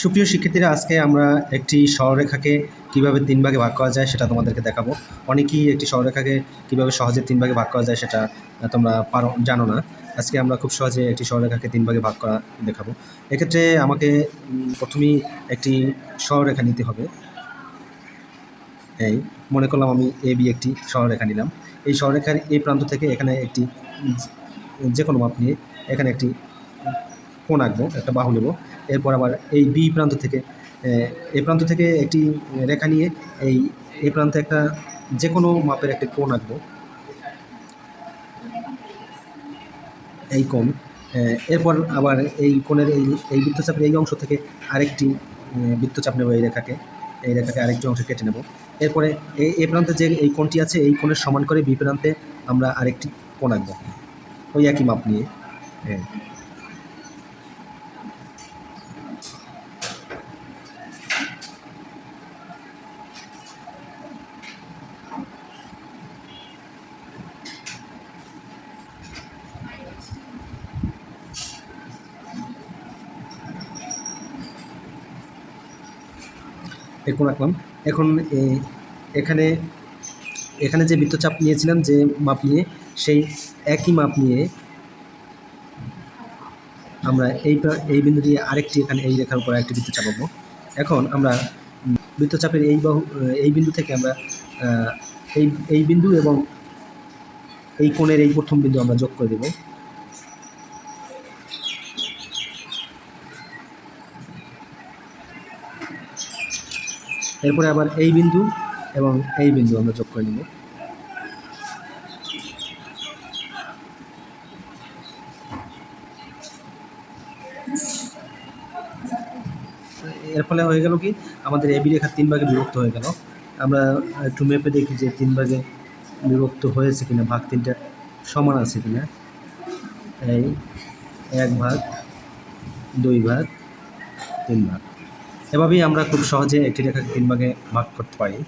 সুপ্রিয় শিক্ষার্থীরা, আজকে আমরা একটি সরলরেখাকে কীভাবে তিন ভাগে ভাগ করা যায় সেটা তোমাদেরকে দেখাবো। অনেকেই একটি সরলরেখাকে কীভাবে সহজে তিন ভাগে ভাগ করা যায় সেটা তোমরা পারো, জানো না। আজকে আমরা খুব সহজে একটি সরলরেখাকে তিন ভাগে ভাগ করা দেখাবো। এক্ষেত্রে আমাকে প্রথমেই একটি সরলরেখা নিতে হবে। এই, মনে করলাম আমি এ, বি একটি সরলরেখা নিলাম। এই সরলরেখার এই প্রান্ত থেকে এখানে একটি যে কোনো মাপ নিয়ে এখানে একটি কোণ আঁকবো, একটা বাহু নেব। এরপর আবার এই বি প্রান্ত থেকে এই প্রান্ত থেকে একটি রেখা নিয়ে এই এই প্রান্তে একটা যে কোনো মাপের একটি কোণ আঁকবো। এই কোণ এরপর আবার এই কোণের এই এই বৃত্তচাপের এই অংশ থেকে আরেকটি বৃত্তচাপ নেব এই রেখাকে এই রেখাকে আরেকটি অংশ কেটে নেব। এরপরে এই এই প্রান্তে যে এই কোণটি আছে, এই কোণের সমান করে বি প্রান্তে আমরা আরেকটি কোণ আঁকবো। ওই একই মাপ নিয়ে হ্যাঁ এখন রাখলাম এখন এখানে এখানে যে বৃত্তচাপ নিয়েছিলাম যে মাপ নিয়ে, সেই একই মাপ নিয়ে আমরা এই এই বিন্দু দিয়ে আরেকটি এখানে এই রেখার উপর একটি বৃত্তচাপ পাবো এখন আমরা বৃত্তচাপের এই বাহু এই বিন্দু থেকে আমরা এই এই বিন্দু এবং এই কোণের এই প্রথম বিন্দু আমরা যোগ করে দেব। এরপরে আবার এই বিন্দু এবং এই বিন্দু আমরা যোগ করে নেব। এর ফলে হয়ে গেল কি? আমাদের এবি রেখা তিন ভাগে বিভক্ত হয়ে গেল। আমরা একটু মেপে দেখি যে তিন ভাগে বিভক্ত হয়েছে কিনা, ভাগ তিনটা সমান আছে কিনা। এই এক ভাগ, দুই ভাগ, তিন ভাগ। এভাবেই আমরা খুব সহজে একটি রেখাকে তিন ভাগে ভাগ করতে পারি।